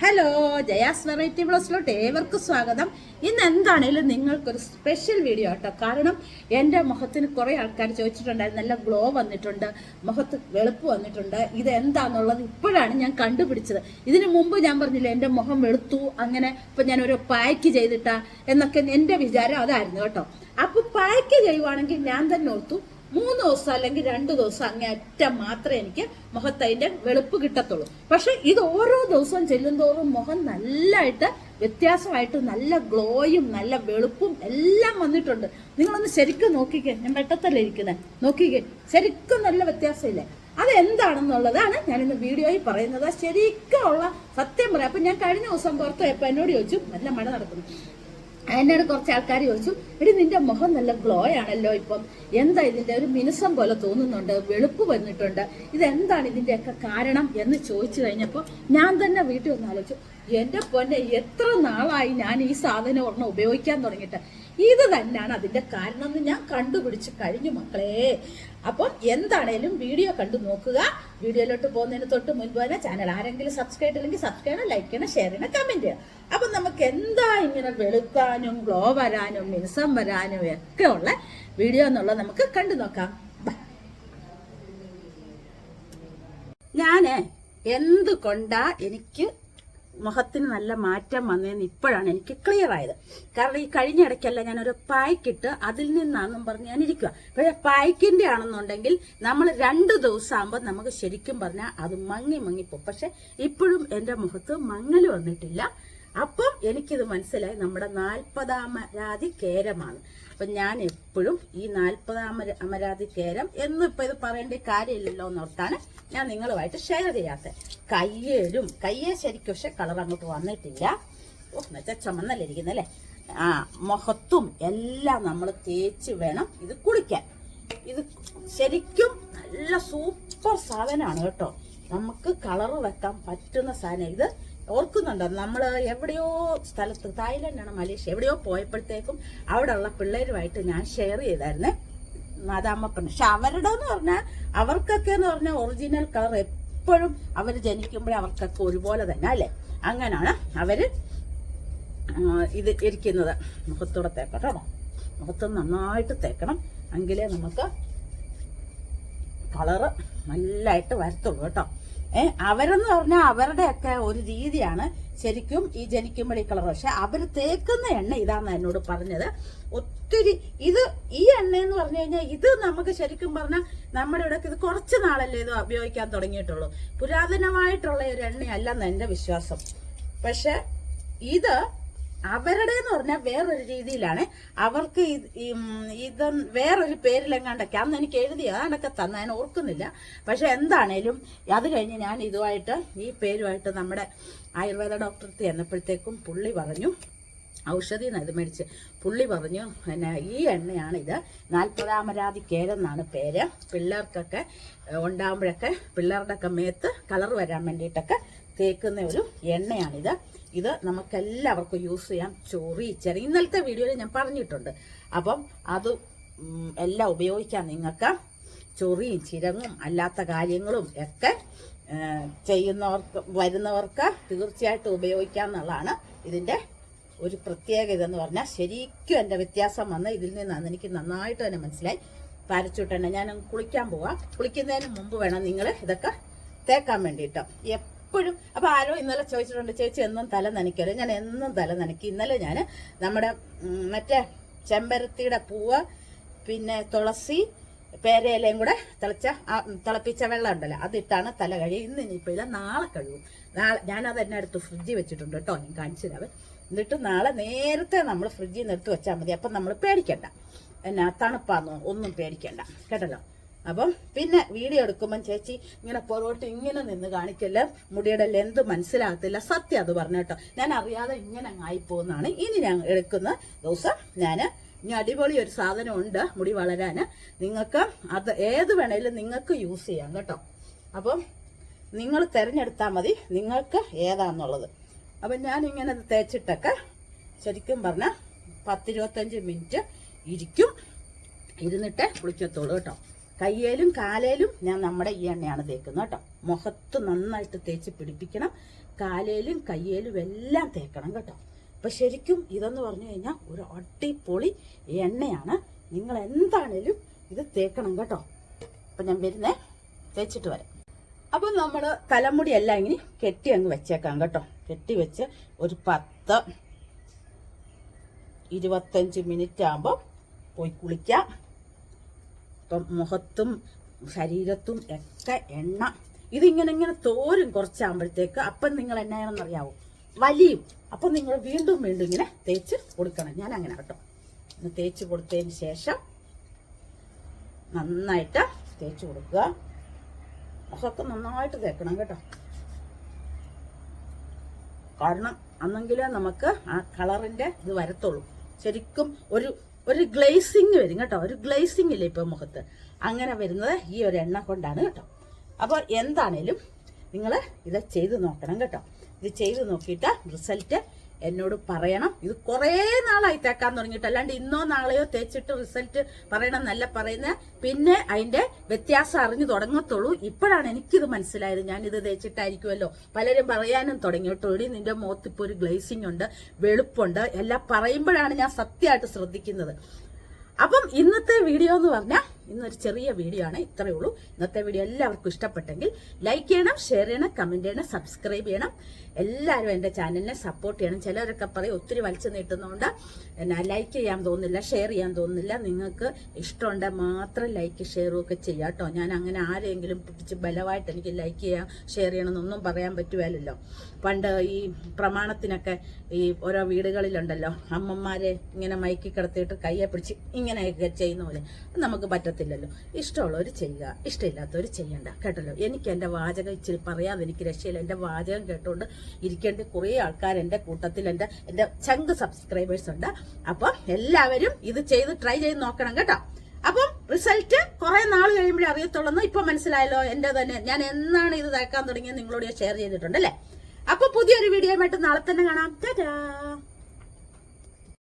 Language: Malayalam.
ഹലോ ജയാസ് വെറൈറ്റി ബ്ലോസിലോട്ട് ഏവർക്കും സ്വാഗതം. ഇന്ന് എന്താണേലും നിങ്ങൾക്കൊരു സ്പെഷ്യൽ വീഡിയോ കേട്ടോ കാരണം എന്റെ മുഖത്തിന് കുറേ ആൾക്കാർ ചോദിച്ചിട്ടുണ്ടായിരുന്നു നല്ല ഗ്ലോ വന്നിട്ടുണ്ട് മുഖത്ത് വെളുപ്പ് വന്നിട്ടുണ്ട് ഇത് എന്താണെന്നുള്ളത് ഇപ്പോഴാണ് ഞാൻ കണ്ടുപിടിച്ചത്. ഇതിന് മുമ്പ് ഞാൻ പറഞ്ഞില്ല എന്റെ മുഖം വെളുത്തു അങ്ങനെ ഇപ്പം ഞാൻ ഒരു പായ്ക്ക് ചെയ്തിട്ടാ എന്നൊക്കെ എന്റെ വിചാരം അതായിരുന്നു കേട്ടോ. അപ്പോൾ പായ്ക്ക് ചെയ്യുവാണെങ്കിൽ ഞാൻ തന്നെ ഓർത്തു മൂന്ന് ദിവസം അല്ലെങ്കിൽ രണ്ട് ദിവസം അങ്ങേ അറ്റം മാത്രമേ എനിക്ക് മുഖത്തതിന്റെ വെളുപ്പ് കിട്ടത്തുള്ളൂ. പക്ഷെ ഇത് ഓരോ ദിവസവും ചെല്ലുന്തോറും മുഖം നല്ലതായിട്ട് വ്യത്യാസമായിട്ട് നല്ല ഗ്ലോയും നല്ല വെളുപ്പും എല്ലാം വന്നിട്ടുണ്ട്. നിങ്ങളൊന്ന് ശരിക്കും നോക്കിക്കേ. ഞാൻ വെട്ടത്തല്ലേ ഇരിക്കുന്നത് നോക്കിക്കേ. ശരിക്കും നല്ല വ്യത്യാസമില്ലേ? ഞാൻ ഇന്ന് വീഡിയോയിൽ പറയുന്നത്. ശരിക്കും ഉള്ള സത്യം പറയാം. അപ്പൊ ഞാൻ കഴിഞ്ഞ ദിവസം പുറത്ത് പോയപ്പോ എന്നോട് ചോദിച്ചു നല്ല മഴ നടക്കുന്നു. എന്നോട് കുറച്ച് ആൾക്കാർ ചോദിച്ചു എടി നിന്റെ മുഖം നല്ല ഗ്ലോ ആണല്ലോ ഇപ്പം. എന്താ ഇതിന്റെ ഒരു മിനുസം പോലെ തോന്നുന്നുണ്ട്? വെളുപ്പ് വന്നിട്ടുണ്ട്. ഇതെന്താണ് ഇതിന്റെയൊക്കെ കാരണം? എന്ന് ചോദിച്ചു കഴിഞ്ഞപ്പോൾ ഞാൻ തന്നെ വീട്ടിൽ ഒന്ന് ആലോചിച്ചു എന്റെ പൊന്നെ എത്ര നാളായി ഞാൻ ഈ സാധനം ഒരെണ്ണം ഉപയോഗിക്കാൻ തുടങ്ങിയിട്ട്? ഇത് തന്നെയാണ് അതിന്റെ കാരണം എന്ന് ഞാൻ കണ്ടുപിടിച്ച് കഴിഞ്ഞു മക്കളെ. അപ്പം എന്താണേലും വീഡിയോ കണ്ടു നോക്കുക. വീഡിയോയിലോട്ട് പോകുന്നതിന് തൊട്ട് മുൻപ് തന്നെ ചാനൽ ആരെങ്കിലും സബ്സ്ക്രൈബ് ചെയ്യണമെങ്കിൽ സബ്സ്ക്രൈബ് ചെയ്യണം ലൈക്ക് ചെയ്യണം ഷെയർ ചെയ്യണം കമന്റ് ചെയ്യണം. അപ്പം നമുക്ക് എന്താ ഇങ്ങനെ വെളുക്കാനും ഗ്ലോ വരാനും മിനുസം വരാനും ഒക്കെ ഉള്ള വീഡിയോ എന്നുള്ളത് നമുക്ക് കണ്ടു നോക്കാം. ഞാൻ എന്തുകൊണ്ടാ എനിക്ക് മുഖത്തിന് നല്ല മാറ്റം വന്നതെന്ന് ഇപ്പോഴാണ് എനിക്ക് ക്ലിയർ ആയത്. കാരണം ഈ കഴിഞ്ഞ ഇടയ്ക്കല്ല ഞാനൊരു പായ്ക്കിട്ട് അതിൽ നിന്നാണെന്നും പറഞ്ഞ് ഞാൻ ഇരിക്കുക പക്ഷെ പായ്ക്കിന്റെ ആണെന്നുണ്ടെങ്കിൽ നമ്മൾ രണ്ട് ദിവസം ആകുമ്പോൾ നമുക്ക് ശരിക്കും പറഞ്ഞാൽ അത് മങ്ങി മങ്ങിപ്പോ പക്ഷെ ഇപ്പോഴും എന്റെ മുഖത്ത് മങ്ങൽ വന്നിട്ടില്ല. അപ്പം എനിക്കിത് മനസ്സിലായി. നമ്മുടെ നാൽപ്പതാം രാതി കേരമാണ്. അപ്പൊ ഞാൻ എപ്പോഴും ഈ നാൽപ്പതാം അമരാതി കേരം എന്ന് ഇപ്പൊ ഇത് പറയേണ്ട കാര്യമില്ലല്ലോ എന്നോർത്താണ് ഞാൻ നിങ്ങളുമായിട്ട് ഷെയർ ചെയ്യാത്തത്. കയ്യേലും കയ്യേ ശരിക്കും പക്ഷെ കളർ അങ്ങോട്ട് വന്നിട്ടില്ല. ഓ എന്നുവെച്ചാൽ ചുമന്നല്ലേ ഇരിക്കുന്നല്ലേ ആ മുഖത്തും എല്ലാം നമ്മൾ തേച്ച് വേണം ഇത് കുളിക്കാൻ. ഇത് ശരിക്കും നല്ല സൂപ്പർ സാധനമാണ് കേട്ടോ. നമുക്ക് കളർ വെക്കാൻ പറ്റുന്ന സാധനം. ഇത് ഓർക്കുന്നുണ്ടോ. നമ്മൾ എവിടെയോ സ്ഥലത്ത് തായ്ലൻഡാണ് മലേഷ്യ എവിടെയോ പോയപ്പോഴത്തേക്കും അവിടെയുള്ള പിള്ളേരുമായിട്ട് ഞാൻ ഷെയർ ചെയ്തായിരുന്നേ. മാതാമ്മപ്പൻ. പക്ഷെ അവരുടെ എന്ന് പറഞ്ഞാൽ അവർക്കൊക്കെ എന്ന് പറഞ്ഞാൽ ഒറിജിനൽ കളർ എപ്പോഴും അവർ ജനിക്കുമ്പോഴേ അവർക്കൊക്കെ ഒരുപോലെ തന്നെ അല്ലേ? അങ്ങനെയാണ് അവർ ഇത് ഇരിക്കുന്നത്. മുഖത്തൂടെ തേക്കട്ടോ മുഖത്ത് നന്നായിട്ട് തേക്കണം. എങ്കിലേ നമുക്ക് കളറ് നല്ലതായിട്ട് വരത്തുള്ളൂ കേട്ടോ. അവരെന്ന് പറഞ്ഞാൽ അവരുടെയൊക്കെ ഒരു രീതിയാണ്. ശരിക്കും ഈ ജനിക്കുമ്പോൾ കളർ പക്ഷെ അവർ തേക്കുന്ന എണ്ണ ഇതാന്ന് എന്നോട് പറഞ്ഞത്. ഒത്തിരി ഇത് ഈ എണ്ണ എന്ന് പറഞ്ഞു കഴിഞ്ഞാൽ ഇത് നമുക്ക് ശരിക്കും പറഞ്ഞാൽ നമ്മുടെ ഇവിടെ ഇത് കുറച്ച് നാളല്ലേ ഇത് ഉപയോഗിക്കാൻ തുടങ്ങിയിട്ടുള്ളൂ. പുരാതനമായിട്ടുള്ള ഒരു എണ്ണയല്ലെന്ന് എന്റെ വിശ്വാസം. പക്ഷെ ഇത് അവരുടെ എന്ന് പറഞ്ഞാൽ വേറൊരു രീതിയിലാണ്. അവർക്ക് ഇത് വേറൊരു പേരിലെങ്ങാണ്ടൊക്കെ അന്ന് എനിക്ക് എഴുതി അതാണൊക്കെ തന്ന ഞാൻ ഓർക്കുന്നില്ല. പക്ഷെ എന്താണേലും അത് കഴിഞ്ഞ് ഞാൻ ഇതുമായിട്ട് ഈ പേരുമായിട്ട് നമ്മുടെ ആയുർവേദ ഡോക്ടർക്ക് ചെന്നപ്പോഴത്തേക്കും പുള്ളി പറഞ്ഞു ഔഷധി ഇത് മേടിച്ച് പുള്ളി പറഞ്ഞു പിന്നെ ഈ എണ്ണയാണ് ഇത് നാൽപ്പതാമരാതി കേരെന്നാണ് പേര്. പിള്ളേർക്കൊക്കെ ഉണ്ടാകുമ്പോഴൊക്കെ പിള്ളേരുടെ ഒക്കെ മേത്ത് കളർ വരാൻ വേണ്ടിയിട്ടൊക്കെ തേക്കുന്ന ഒരു എണ്ണയാണിത്. ഇത് നമുക്കെല്ലാവർക്കും യൂസ് ചെയ്യാം. ചൊറി ചെറിയ ഇന്നലത്തെ വീഡിയോയിൽ ഞാൻ പറഞ്ഞിട്ടുണ്ട്. അപ്പം അത് എല്ലാം ഉപയോഗിക്കാം നിങ്ങൾക്ക്. ചൊറിയും ചിരങ്ങും അല്ലാത്ത കാര്യങ്ങളും ഒക്കെ ചെയ്യുന്നവർക്ക് വരുന്നവർക്ക് തീർച്ചയായിട്ടും ഉപയോഗിക്കാം എന്നുള്ളതാണ് ഇതിന്റെ ഒരു പ്രത്യേകത എന്ന് പറഞ്ഞാൽ ശരിക്കും എന്റെ വ്യത്യാസം വന്ന് ഇതിൽ നിന്നാണ്. എനിക്ക് നന്നായിട്ട് തന്നെ മനസ്സിലായി. പാരച്ചൂട്ടെണ്ണ ഞാൻ കുളിക്കാൻ പോവാം. കുളിക്കുന്നതിന് മുമ്പ് വേണം നിങ്ങൾ ഇതൊക്കെ തേക്കാൻ വേണ്ടിയിട്ട്. എപ്പോഴും അപ്പോൾ ആരോ ഇന്നലെ ചോദിച്ചിട്ടുണ്ട് ചേച്ചി എന്നും തല നനയ്ക്കല്ലോ ഞാൻ എന്നും തല നനയ്ക്കി. ഇന്നലെ ഞാൻ നമ്മുടെ മറ്റേ ചെമ്പരത്തിയുടെ പൂവ് പിന്നെ തുളസി പേരയിലയും കൂടെ തിളച്ച തിളപ്പിച്ച വെള്ളം ഉണ്ടല്ലോ അതിട്ടാണ് തല കഴുകി. ഇന്ന് ഇനിയിപ്പോൾ ഇല്ല നാളെ കഴുകും. നാളെ ഞാനത് എന്നെ അടുത്ത് ഫ്രിഡ്ജിൽ വെച്ചിട്ടുണ്ട് കേട്ടോ ഞാൻ കാണിച്ചു തരാം. എന്നിട്ട് നാളെ നേരത്തെ നമ്മൾ ഫ്രിഡ്ജിൽ നിന്ന് എടുത്ത് വെച്ചാൽ മതി. അപ്പം നമ്മൾ പേടിക്കണ്ട. എന്നാ തണുപ്പാന്നോ ഒന്നും പേടിക്കണ്ട. കേട്ടല്ലോ? അപ്പം പിന്നെ വീഡിയോ എടുക്കുമ്പം ചേച്ചി ഇങ്ങനെ പുറകോട്ട് ഇങ്ങനെ നിന്ന് കാണിക്കല്ല? മുടിയുടെ ലെന്ത് മനസ്സിലാകത്തില്ല. സത്യം അത് പറഞ്ഞു കേട്ടോ. ഞാൻ അറിയാതെ ഇങ്ങനെ ആയിപ്പോന്നാണ് ഇനി ഞാൻ എടുക്കുന്ന ദിവസം ഞാൻ ഇനി അടിപൊളി ഒരു സാധനം ഉണ്ട് മുടി വളരാൻ നിങ്ങൾക്ക് അത് ഏത് വേണേലും നിങ്ങൾക്ക് യൂസ് ചെയ്യാം കേട്ടോ. അപ്പം നിങ്ങൾ തിരഞ്ഞെടുത്താൽ മതി. നിങ്ങൾക്ക് ഏതാന്നുള്ളത്. അപ്പം ഞാനിങ്ങനെ തേച്ചിട്ടൊക്കെ ശരിക്കും പറഞ്ഞാൽ പത്തിരുപത്തഞ്ച് മിനിറ്റ് ഇരിക്കും. ഇരുന്നിട്ട് കുളിക്കത്തുള്ളൂ കേട്ടോ. കയ്യേലും കാലേലും ഞാൻ നമ്മുടെ ഈ എണ്ണയാണ് തേക്കുന്നത് കേട്ടോ. മുഖത്ത് നന്നായിട്ട് തേച്ച് പിടിപ്പിക്കണം. കാലേലും കയ്യേലും എല്ലാം തേക്കണം കേട്ടോ. അപ്പൊ ശരിക്കും ഇതെന്ന് പറഞ്ഞു കഴിഞ്ഞാൽ ഒരു അടിപൊളി എണ്ണയാണ്. നിങ്ങൾ എന്താണേലും ഇത് തേക്കണം കേട്ടോ. അപ്പൊ ഞാൻ വരുന്നേ തേച്ചിട്ട് വരാം. അപ്പൊ നമ്മൾ തലമുടി എല്ലാം ഇങ്ങനെ കെട്ടി അങ്ങ് വെച്ചേക്കാം കേട്ടോ. കെട്ടി വെച്ച് ഒരു പത്ത് ഇരുപത്തഞ്ച് മിനിറ്റ് ആകുമ്പോൾ പോയി കുളിക്കാം. ഇപ്പം മുഖത്തും ശരീരത്തും ഒക്കെ എണ്ണ. ഇതിങ്ങനെ ഇങ്ങനെ തോരും കുറച്ചാകുമ്പോഴത്തേക്ക് അപ്പം നിങ്ങൾ എന്നാണെന്നറിയാവോ വലിയും. അപ്പം നിങ്ങൾ വീണ്ടും വീണ്ടും ഇങ്ങനെ തേച്ച് കൊടുക്കണം. ഞാൻ അങ്ങനെ കേട്ടോ. തേച്ച് കൊടുത്തതിന് ശേഷം നന്നായിട്ട് തേച്ച് കൊടുക്കുക. മുഖമൊക്കെ നന്നായിട്ട് തേക്കണം കേട്ടോ. കാരണം അന്നെങ്കിലേ നമുക്ക് ആ കളറിന്റെ ഇത് വരത്തുള്ളൂ. ശരിക്കും ഒരു ഒരു ഗ്ലേസിങ് വരും കേട്ടോ. ഒരു ഗ്ലേസിങ് ഇല്ല ഇപ്പോൾ മുഖത്ത്? അങ്ങനെ വരുന്നത് ഈ ഒരു എണ്ണ കൊണ്ടാണ് കേട്ടോ. അപ്പോൾ എന്താണേലും നിങ്ങൾ ഇത് ചെയ്ത് നോക്കണം കേട്ടോ. ഇത് ചെയ്ത് നോക്കിയിട്ട് റിസൾട്ട് എന്നോട് പറയണം. ഇത് കുറേ നാളായി തേക്കാൻ തുടങ്ങിയിട്ട്. അല്ലാണ്ട് ഇന്നോ നാളെയോ തേച്ചിട്ട് റിസൾട്ട് പറയണം എന്നല്ല പറയുന്നത് പിന്നെ അതിന്റെ വ്യത്യാസം അറിഞ്ഞു തുടങ്ങത്തുള്ളൂ. ഇപ്പോഴാണ് എനിക്കിത് മനസ്സിലായത്. ഞാൻ ഇത് തേച്ചിട്ടായിരിക്കുമല്ലോ. പലരും പറയാനും തുടങ്ങി. കേട്ടോ നിന്റെ മുഖത്ത് ഇപ്പോൾ ഒരു ഗ്ലേസിംഗ് ഉണ്ട് വെളുപ്പുണ്ട് എല്ലാം പറയുമ്പോഴാണ് ഞാൻ സത്യമായിട്ട് ശ്രദ്ധിക്കുന്നത്. അപ്പം ഇന്നത്തെ വീഡിയോ എന്ന് പറഞ്ഞാൽ ഇന്നൊരു ചെറിയ വീഡിയോ ആണ് ഇത്രയേ ഉള്ളൂ. ഇന്നത്തെ വീഡിയോ എല്ലാവർക്കും ഇഷ്ടപ്പെട്ടെങ്കിൽ ലൈക്ക് ചെയ്യണം ഷെയർ ചെയ്യണം കമന്റ് ചെയ്യണം സബ്സ്ക്രൈബ് ചെയ്യണം. എല്ലാവരും എന്റെ ചാനലിനെ സപ്പോർട്ട് ചെയ്യണം. ചിലരൊക്കെ പറയും ഒത്തിരി വലിച്ചു നീട്ടുന്നതുകൊണ്ട് എന്നാ ലൈക്ക് ചെയ്യാൻ തോന്നുന്നില്ല ഷെയർ ചെയ്യാൻ തോന്നുന്നില്ല. നിങ്ങൾക്ക് ഇഷ്ടമുണ്ടെങ്കിൽ മാത്രം ലൈക്ക് ഷെയറും ഒക്കെ ചെയ്യാട്ടോ ഞാൻ അങ്ങനെ ആരെങ്കിലും പിടിച്ച് ബലമായിട്ട് എനിക്ക് ലൈക്ക് ചെയ്യാം ഷെയർ ചെയ്യണമെന്നൊന്നും പറയാൻ പറ്റുമല്ലോ പണ്ട് ഈ പ്രമാണത്തിനൊക്കെ ഈ ഓരോ വീടുകളിലുണ്ടല്ലോ അമ്മമാരെ ഇങ്ങനെ മയക്കി കിടത്തിയിട്ട് കയ്യെ പിടിച്ച് ഇങ്ങനെയൊക്കെ ചെയ്യുന്ന പോലെ. നമുക്ക് നമുക്ക് പറ്റത്തില്ലല്ലോ ഇഷ്ടമുള്ളവർ ചെയ്യുക ഇഷ്ടമില്ലാത്തവർ ചെയ്യണ്ട. കേട്ടല്ലോ? എനിക്ക് എന്റെ വാചകം ഇച്ചിരി പറയാതെ എനിക്ക് രക്ഷയില്ല. എന്റെ വാചകം കേട്ടുകൊണ്ട് ഇരിക്കേണ്ട കുറേ ആൾക്കാർ എന്റെ കൂട്ടത്തിൽ എന്റെ എന്റെ ചങ്ക് സബ്സ്ക്രൈബേഴ്സ് ഉണ്ട്. അപ്പം എല്ലാവരും ഇത് ചെയ്ത് ട്രൈ ചെയ്ത് നോക്കണം കേട്ടോ. അപ്പം റിസൾട്ട് കുറെ നാൾ കഴിയുമ്പോഴേ അറിയത്തുള്ളൂ ഇപ്പൊ മനസ്സിലായല്ലോ. എന്റെ തന്നെ. ഞാൻ എന്നാണ് ഇത് തയ്ക്കാൻ തുടങ്ങിയത് നിങ്ങളോട് ഷെയർ ചെയ്തിട്ടുണ്ട് അല്ലേ? അപ്പൊ പുതിയൊരു വീഡിയോ ആയിട്ട് നാളെ തന്നെ കാണാം. ടാറ്റാ!